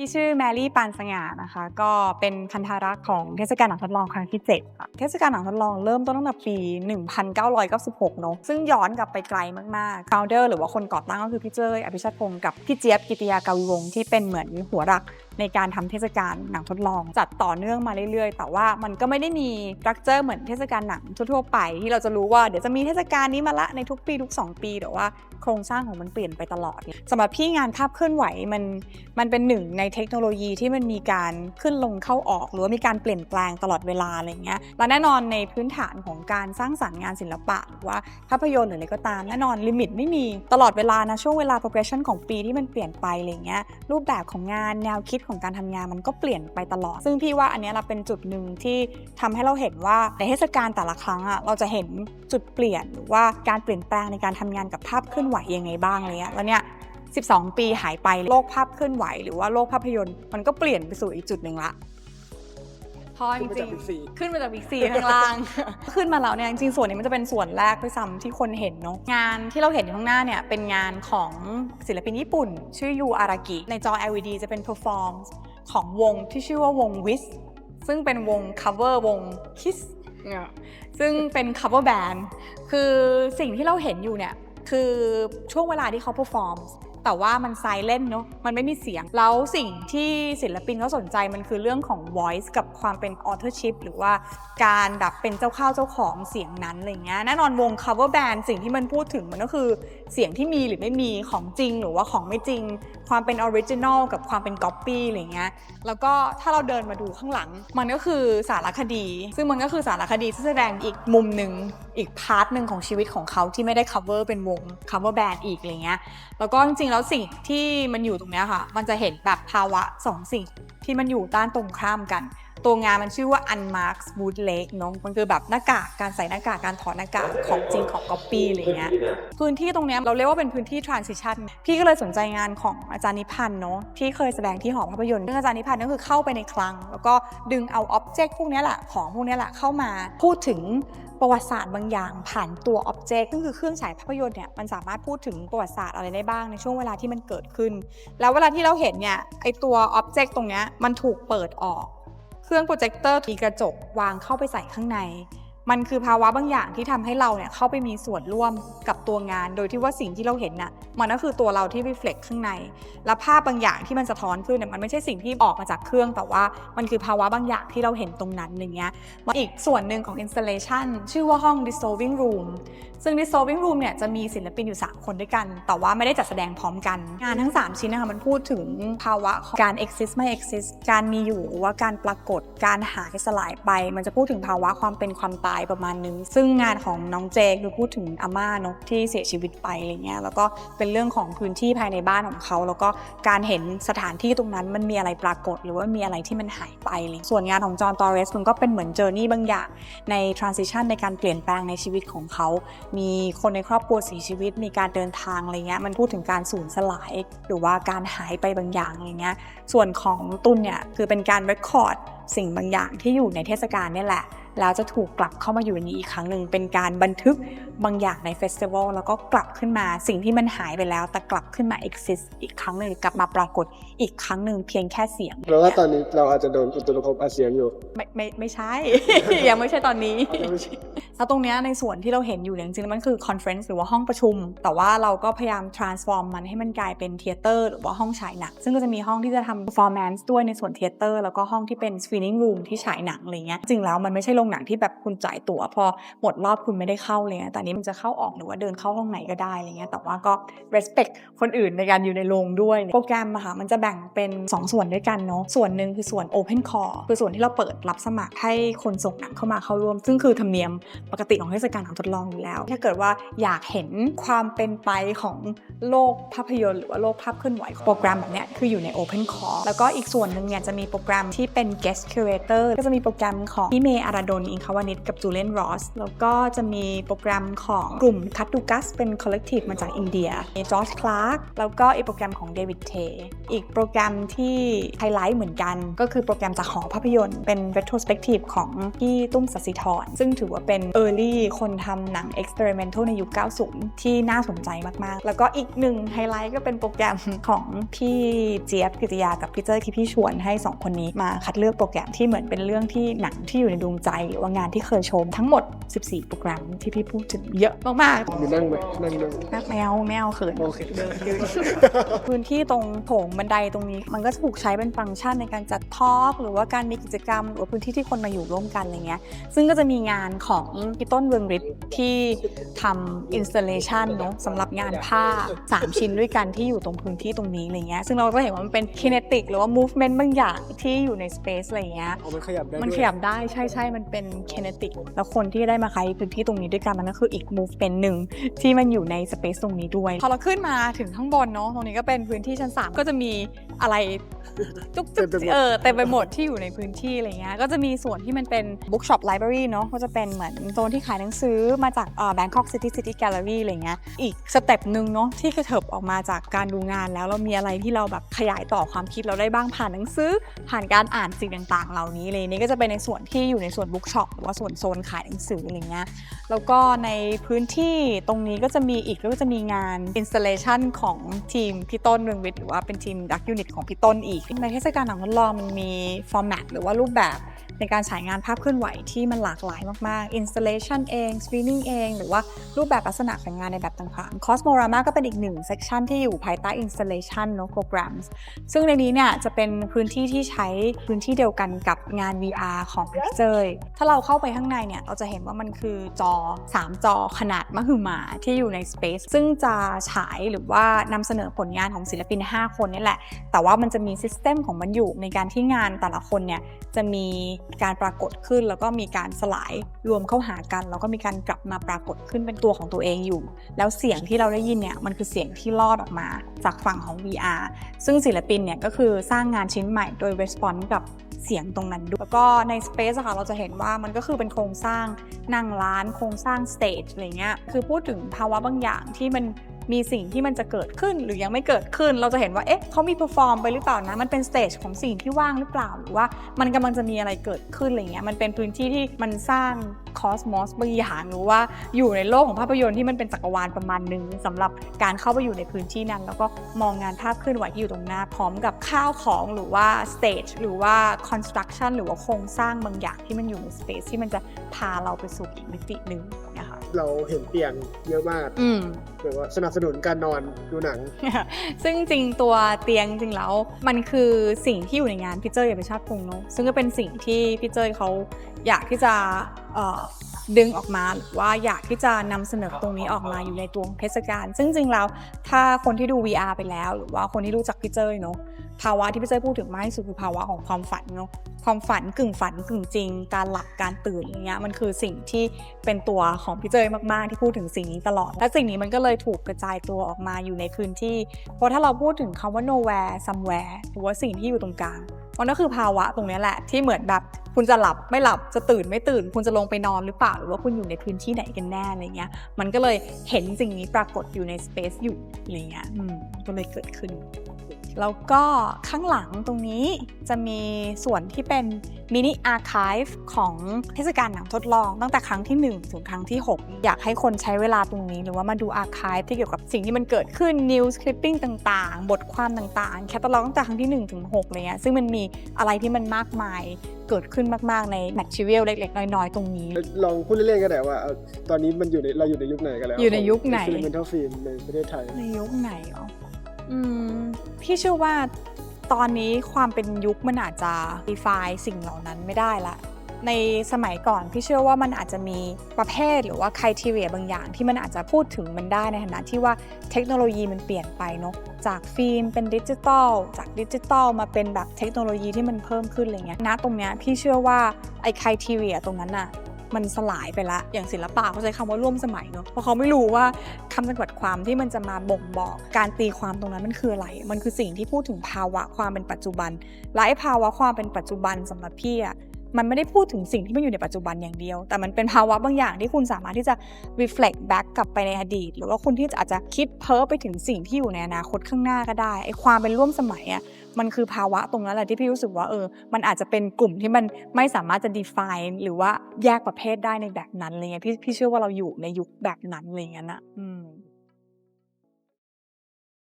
พี่ชื่อแมรี่ปานสง่านะคะ ก็เป็นพันธารักษ์ของเทศกาลหนังทดลองครั้งที่7ค่ะเทศกาลหนังทดลองเริ่มต้นตั้งแต่ปี 1996 เนอะซึ่งย้อนกลับไปไกลมากๆ founder หรือว่าคนก่อตั้งก็คือพี่เจ้ยอภิชาติพงศ์กับพี่เจี๊ยบกิติยากาวิวงศ์ที่เป็นเหมือนหัวรัก ในการทำเทศกาลหนังทดลอง จัดต่อเนื่องมาเรื่อยๆ แต่ว่ามันก็ไม่ได้มีสตรัคเจอร์เหมือนเทศกาลหนังทั่วๆไป ที่เราจะรู้ว่าเดี๋ยวจะมีเทศกาลนี้มาละในทุกปีทุก 2 ปีแต่ว่าโครงสร้างของมันเปลี่ยนไปตลอดสำหรับพี่งานภาพเคลื่อนไหวมันมันเป็นหนึ่งในเทคโนโลยีที่มันมีการขึ้นลงเข้าออก หรือว่ามีการเปลี่ยนแปลงตลอดเวลาอะไรเงี้ยและแน่นอนในพื้นฐานของการสร้างสรรค์งานศิลปะหรือว่าภาพยนตร์หรืออะไรก็ตามแน่นอนลิมิตไม่มีตลอดเวลานะช่วงเวลา progression ของปีที่มันเปลี่ยนไปอะไรเงี้ยรูปแบบของงานแนวคิดของการทำงานมันก็เปลี่ยนไปตลอด ซึ่งพี่ว่าอันนี้เราเป็นจุดหนึ่งที่ทำให้เราเห็นว่าในเทศกาลแต่ละครั้งอะเราจะเห็นจุดเปลี่ยนหรือว่าการเปลี่ยนแปลงในการทำงานกับภาพเคลื่อนไหวยังไงบ้างเนี้ยแล้วเนี่ย12 ปีหายไปโลกภาพเคลื่อนไหว หรือว่าโลกภาพยนตร์มันก็เปลี่ยนไปสู่อีกจุดหนึ่งละ พอจขึ้นมาริจากงบิ๊กซีๆขึ้นมาจากบิ๊กซีข้างล่าง ขึ้นมาแล้วเนี่ยจริงๆส่วนนี้มันจะเป็นส่วนแรกด้วยซ้ำที่คนเห็นเนาะงานที่เราเห็นอยู่ข้างหน้าเนี่ยเป็นงานของศิลปินญี่ปุ่น ชื่อยูอารากิ ในจอ LED จะเป็น perform ของวงที่ชื่อว่าวง WIS ซึ่งเป็นวง cover วง Kiss เนี่ยซึ่งเป็น cover band คือสิ่งที่เราเห็นอยู่เนี่ยคือช่วงเวลาที่เขา perform แต่ว่ามันไซเลนเนาะมันไม่มีเสียง แล้วสิ่งที่ศิลปินเขาสนใจมันคือเรื่องของ voice กับความเป็น authorship หรือว่าการแบบเป็นเจ้าข้าวเจ้าของเสียงนั้นอะไรเงี้ยแน่นอนวง cover band สิ่งที่มันพูดถึงมันก็คือเสียงที่มีหรือไม่มีของจริงหรือว่าของไม่จริง ความเป็น original กับความเป็น copy อะไรเงี้ยแล้วก็ถ้าเราเดินมาดูข้างหลัง มันก็คือสารคดี ซึ่งมันก็คือสารคดีที่แสดงอีกมุมหนึ่ง อีกพาร์ทหนึ่งของชีวิตของเขาที่ไม่ได้ cover เป็นวง cover band อีกอะไรเงี้ย แล้วก็จริงๆแล้วสิ่งที่มันอยู่ตรงเนี้ยค่ะ มันจะเห็นแบบภาวะสองสิ่งที่มันอยู่ด้านตรงข้ามกัน ตัวงานมันชื่อว่า unmarked bootleg เนอะมันคือแบบหน้ากากการใส่หน้ากากการถอดหน้ากากของจริงของ copy อะไรเงี้ยพื้นที่ตรงเนี้ยเราเรียกว่าเป็นพื้นที่ transition พี่ก็เลยสนใจงานของอาจารย์นิพันธ์เนาะที่เคยแสดงที่หอภาพยนตร์ซึ่งอาจารย์นิพันธ์ก็คือเข้าไปในคลัง แล้วก็ดึงเอา object พวกนี้แหละของพวกนี้แหละเข้ามาพูดถึงประวัติศาสตร์บางอย่างผ่านตัว object ซึ่งคือเครื่องฉายภาพยนตร์เนี่ยมันสามารถพูดถึงประวัติศาสตร์อะไรได้บ้างในช่วงเวลาที่มันเกิดขึ้น แล้วเวลาที่เราเห็นเนี่ยไอตัว object ตรงเนี้ยมันถูกเปิดออก เครื่องโปรเจคเตอร์มีกระจกวางเข้าไปใส่ข้างใน มันคือภาวะบางอย่างที่ทำให้เราเนี่ยเข้าไปมีส่วนร่วมกับตัวงาน โดยที่ว่าสิ่งที่เราเห็นน่ะมันก็คือตัวเราที่ reflect ข้างใน และภาพบางอย่างที่มันสะท้อนขึ้นเนี่ยมันไม่ใช่สิ่งที่ออกมาจากเครื่อง แต่ว่ามันคือภาวะบางอย่างที่เราเห็นตรงนั้นอย่างเงี้ยมาอีกส่วนหนึ่งของ installation ชื่อว่าห้อง dissolving room ซึ่ง dissolving room เนี่ยจะมีศิลปินอยู่ 3 คนด้วยกัน แต่ว่าไม่ได้จัดแสดงพร้อมกัน งานทั้ง 3 ชิ้นนะคะมันพูดถึงภาวะของการ exist ไม่ exist การมีอยู่หรือว่าการปรากฏการหายสลายไป มันจะพูดถึงภาวะความเป็นความตายประมาณนึง ซึ่งงานของน้องเจคือพูดถึงอาม่าเนอะที่เสียชีวิตไปอะไรเงี้ยแล้วก็เป็นเรื่องของพื้นที่ภายในบ้านของเขา แล้วก็การเห็นสถานที่ตรงนั้นมันมีอะไรปรากฏ หรือว่ามีอะไรที่มันหายไปเลยส่วนงานของจอห์นตอเรสมันก็เป็นเหมือนเจอร์นี่บางอย่างใน transition ในการเปลี่ยนแปลงในชีวิตของเขา มีคนในครอบครัวเสียชีวิต มีการเดินทางอะไรเงี้ยมันพูดถึงการสูญสลาย หรือว่าการหายไปบางอย่างอะไรเงี้ยส่วนของตุนเนี่ยคือเป็นการ record สิ่งบางอย่างที่อยู่ในเทศกาลนี่แหละ แล้วจะถูกกลับเข้ามาอยู่ในนี้อีกครั้งหนึ่งเป็นการบันทึกบางอย่างในเฟสติวัลแล้วก็กลับขึ้นมาสิ่งที่มันหายไปแล้ว แต่กลับขึ้นมา exist อีกครั้งหนึ่งหรือกลับมาปรากฏอีกครั้งหนึ่งเพียงแค่เสียงเราว่าตอนนี้เราอาจจะโดนอุตุภพอาเซียนอยู่ ไม่ไม่ไม่ใช่ ยังไม่ใช่ตอนนี้แล้วตรงเนี้ยในส่วนที่เราเห็นอยู่เนี่ยจริงๆแล้วมันคือคอนเฟรนซ์หรือว่าห้องประชุม แต่ว่าเราก็พยายาม transform มันให้มันกลายเป็นเทเตอร์หรือว่าห้องฉายหนัง ซึ่งก็จะมีห้องที่จะทำ performance ด้วยในส่วนเทเตอร์แล้วก็ห้องที่เป็น screening room ที่ฉายหนังอะไรเงี้ยจริงแล้วมันไม่ใช่โรงหนังที่แบบคุณจ่ายตั๋วพอหมดรอบคุณไม่ได้เข้าเลยนะแต่นนี้มันจะเข้าออกหรือว่าเดินเข้าห้องไหนก็ได้อะไรเงี้ยแต่ว่าก็ respect คนอื่นในการอยู่ในโรงด้วย โปรแกรมอะค่ะมันจะแบ่งเป็น 2 ส่วนด้วยกันเนาะส่วนหนึ่งคือส่วน open call คือส่วนที่เราเปิดรับสมัครให้คนส่งหนังเข้ามาเข้าร่วม ซึ่งคือธรรมเนียมปกติของเทศกาลหนังทดลองอยู่แล้ว ถ้าเกิดว่าอยากเห็นความเป็นไปของโลกภาพยนตร์หรือว่าโลกภาพเคลื่อนไหวโปรแกรมแบบเนี้ยคืออยู่ใน open call แล้วก็อีกส่วนหนึ่งเนี่ยจะมีโปรแกรมที่เป็น guest curator ก็จะมีโปรแกรมของพี่เมย์อาราดลอิงคาวานิชกับจูเลนรอสแล้วก็จะมีโปรแกรมของกลุ่มคัตดูกัสเป็นคอลเลกทีฟมาจากอินเดียมีจอร์จคลาร์กแล้วก็อีกโปรแกรมของเดวิดเทอีกโปรแกรมที่ไฮไลท์เหมือนกัน ก็คือโปรแกรมจากหอภาพยนตร์เป็น retrospective ของพี่ตุ้มสัสิธรซึ่งถือว่าเป็น early คนทำหนัง experimental ในยุค 90 ที่น่าสนใจมาก ๆ แล้วก็อีกหนึ่งไฮไลท์ก็เป็นโปรแกรมของพี่เจี๊ยบกิติยากับพี่เจ้ยที่พี่ชวนให้ 2 คนนี้มาคัดเลือกโปรแกรมที่เหมือนเป็นเรื่องที่หนังที่อยู่ในดวงใจหรือว่างานที่เคยชมทั้งหมด 14 โปรแกรมที่พี่พูดถึงเยอะมากๆ มีนั่งไหมนั่งนั่งนักแมวแมวเขินโอเคเดินยืนพื้นที่ตรงโถงบันไดตรงนี้ มันก็จะถูกใช้เป็นฟังก์ชันในการจัดทอล์กหรือว่าการมีกิจกรรม หรือว่าพื้นที่ที่คนมาอยู่ร่วมกันอะไรเงี้ยซึ่งก็จะมีงานของพี่ต้นเรืองฤทธิ์ที่ทำอินส a เลชันเนาะสำหรับงานผ้า 3 ชิ้นด้วยกันที่อยู่ตรงพื้นที่ตรงนี้อะไรเงี้ยซึ่งเราก็เห็นว่ามันเป็นคิน e ติกหรือว่า movement บางอย่างที่อยู่ใน space อะไรเงี้ยเอามันขยับได้มันด้วยขยับได้ใช่ใช่มันเป็นเคเนติกแล้วคนที่ได้มาใช้พื้นที่ตรงนี้ด้วยกันมันก็คืออีกมูฟเป็นหนึ่งที่มันอยู่ในสเปซตรงนี้ด้วย พอเราขึ้นมาถึงข้างบนเนาะตรงนี้ก็เป็นพื้นที่ชั้น 3 ก็จะมีอะไรจุกจุกเออเต็มไปหมดที่อยู่ในพื้นที่อะไรเงี้ยก็จะมีส่วนที่มันเป็นบุ๊กช็อปไลบรารีเนาะก็จะเป็นเหมือนโซนที่ขายหนังสือมาจากเอ่อ Bangkok City City Gallery อะไรเงี้ยอีกสเต็ปหนึ่งเนาะที่กระเถิบออกมาจากการดูงานแล้วเรามีอะไรที่เราแบบขยายต่อความคิดเราได้บ้างผ่านหนังสือผ่านการอ่านสิ่งต่าง ๆ เหล่านี้เลยนี่ก็จะเป็นในส่วนที่อยู่ในส่วนบุ๊กช็อปหรือว่าส่วนโซนขายหนังสืออะไรเงี้ยแล้วก็ในพื้นที่ตรงนี้ก็จะมีอีกก็จะมีงานอินสตาเลชันของทีมพี่ต้นเรืองวิทย์หรือว่าเป็นทีมดักยูนิตของพี่ต้นอีก ในเทศกาลหนังทดลองมันมีฟอร์แมตหรือว่ารูปแบบ ในการฉายงานภาพเคลื่อนไหวที่มันหลากหลายมากๆ installation เอง screening เอง หรือว่ารูปแบบลักษณะของงานในแบบต่างๆ Cosmorama ก็เป็นอีกหนึ่ง section ที่อยู่ภายใต้ installation เนอะ programs ซึ่งในนี้เนี่ยจะเป็นพื้นที่ที่ใช้พื้นที่เดียวกันกับงาน VR ของพิกเจยถ้าเราเข้าไปข้างในเนี่ยเราจะเห็นว่ามันคือจอ 3 จอขนาดมหึมาที่อยู่ใน space ซึ่งจะฉายหรือว่านำเสนอผลงานของศิลปิน 5 คนนี่แหละ แต่ว่ามันจะมี system ของมันอยู่ในการที่งานแต่ละคนเนี่ยจะมีการปรากฏขึ้นแล้วก็มีการสลายรวมเข้าหากัน แล้วก็มีการกลับมาปรากฏขึ้นเป็นตัวของตัวเองอยู่ แล้วเสียงที่เราได้ยินเนี่ยมันคือเสียงที่ลอดออกมาจากฝั่งของ VR ซึ่งศิลปินเนี่ยก็คือสร้างงานชิ้นใหม่โดย response กับเสียงตรงนั้นด้วยแล้วก็ใน Space อะค่ะเราจะเห็นว่ามันก็คือเป็นโครงสร้างนั่งร้าน โครงสร้างสเตจอะไรเงี้ยคือพูดถึงภาวะบางอย่างที่มัน มีสิ่งที่มันจะเกิดขึ้นหรือยังไม่เกิดขึ้น เราจะเห็นว่าเอ๊ะเขามีเพอร์ฟอร์มไปหรือเปล่านะ มันเป็นสเตจของสิ่งที่ว่างหรือเปล่าหรือว่ามันกำลังจะมีอะไรเกิดขึ้นอะไรเงี้ยมันเป็นพื้นที่ที่มันสร้างคอสมอสบางอย่างหรือว่าอยู่ในโลกของภาพยนตร์ที่มันเป็นจักรวาลประมาณหนึ่งสำหรับการเข้าไปอยู่ในพื้นที่นั้น แล้วก็มองงานภาพเคลื่อนไหวที่อยู่ตรงหน้า พร้อมกับข้าวของหรือว่าสเตจหรือว่าคอนสตรักชั่นหรือว่าโครงสร้างบางอย่างที่มันอยู่ในสเปซที่มันจะพาเราไปสู่อีกมิติหนึ่ง เราเห็นเตียงเยอะมากอืม แบบว่าสนับสนุนการนอนดูหนัง ซึ่งจริงตัวเตียงจริงแล้ว มันคือสิ่งที่อยู่ในงานพี่เจยอย่าไปชาติพงษ์เนอะซึ่งก็เป็นสิ่งที่พี่เจยเขาอยากที่จะเอ่อดึงออกมาหรือว่าอยากที่จะนำเสนอตรงนี้ออกมาอยู่ในตัวของเทศกาลซึ่งจริงแล้วถ้าคนที่ดู VR ไปแล้ว หรือว่าคนที่รู้จักพี่เจยเนอะภาวะที่พี่เจยพูดถึงมากที่สุดคือภาวะของความฝันเนอะ ความฝันกึ่งฝันกึ่งจริง การหลับการตื่นอะไรเงี้ยมันคือสิ่งที่เป็นตัวของพี่เจยมากๆ ที่พูดถึงสิ่งนี้ตลอด และสิ่งนี้มันก็เลยถูกกระจายตัวออกมาอยู่ในพื้นที่ เพราะถ้าเราพูดถึงคำว่า nowhere somewhere หรือว่าสิ่งที่อยู่ตรงกลางมันก็คือภาวะตรงนี้แหละที่เหมือนแบบคุณจะหลับไม่หลับจะตื่นไม่ตื่น คุณจะลงไปนอนหรือเปล่าหรือว่าคุณอยู่ในพื้นที่ไหนกันแน่อะไรเงี้ย มันก็เลยเห็นสิ่งนี้ปรากฏอยู่ใน space อยู่อะไรเงี้ยอืมก็เลยเกิดขึ้น แล้วก็ข้างหลังตรงนี้จะมีส่วนที่เป็นมินิอาร์คีฟของเทศกาลหนังทดลองตั้งแต่ครั้งที่ 1 ถึงครั้งที่ 6 อยากให้คนใช้เวลาตรงนี้ หรือว่ามาดูอาร์คีฟที่เกี่ยวกับสิ่งที่มันเกิดขึ้นนิวส์คลิปปิ้งต่างๆ บทความต่างๆ แคตตาล็อกตั้งแต่ครั้งที่ 1 ถึง6อะไรเงี้ยซึ่งมันมีอะไรที่มันมากมายเกิดขึ้นมาก ๆ ในแมทชิเวลเล็ก ๆ น้อย ๆ ตรงนี้ ลองพูดเล่นๆก็ได้ว่าเอ่อตอนนี้มันอยู่ในเราอยู่ในยุคไหนกันแล้ว อยู่ในยุคไหนฟิล์มเมนทัลฟิล์มในประเทศไทย ในยุคไหนอ๋อ อืมพี่เชื่อว่าตอนนี้ความเป็นยุคมันอาจจะ define สิ่งเหล่านั้นไม่ได้ละ ในสมัยก่อนพี่เชื่อว่ามันอาจจะมีประเภทหรือว่าคุณทีเรียบางอย่าง ที่มันอาจจะพูดถึงมันได้ในฐานะที่ว่าเทคโนโลยีมันเปลี่ยนไปเนาะจากฟิล์มเป็นดิจิตอลจากดิจิตอลมาเป็นแบบเทคโนโลยีที่มันเพิ่มขึ้นอะไรเงี้ยณตรงเนี้ยพี่เชื่อว่าไอ้คุณทีเรียตรงนั้นอะ มันสลายไปละ อย่างศิลปะเขาใช้คำว่าร่วมสมัยเนาะเพราะเขาไม่รู้ว่าคำจำกัดความที่มันจะมาบ่งบอก การตีความตรงนั้นมันคืออะไร มันคือสิ่งที่พูดถึงภาวะความเป็นปัจจุบันและไอ้ภาวะความเป็นปัจจุบันสำหรับพี่อะ มันไม่ได้พูดถึงสิ่งที่มันอยู่ในปัจจุบันอย่างเดียว แต่มันเป็นภาวะบางอย่างที่คุณสามารถที่จะ reflect back กลับไปในอดีต หรือว่าคุณที่จะอาจจะคิดเพ้อไปถึงสิ่งที่อยู่ในอนาคตข้างหน้าก็ได้ไอ้ความเป็นร่วมสมัยอะมันคือภาวะตรงนั้นแหละที่พี่รู้สึกว่าเออ มันอาจจะเป็นกลุ่มที่มันไม่สามารถจะ define หรือว่าแยกประเภทได้ในแบบนั้นอะไรเงี้ยพี่พี่เชื่อว่าเราอยู่ในยุคแบบนั้นอะไรเงี้ยนะอืม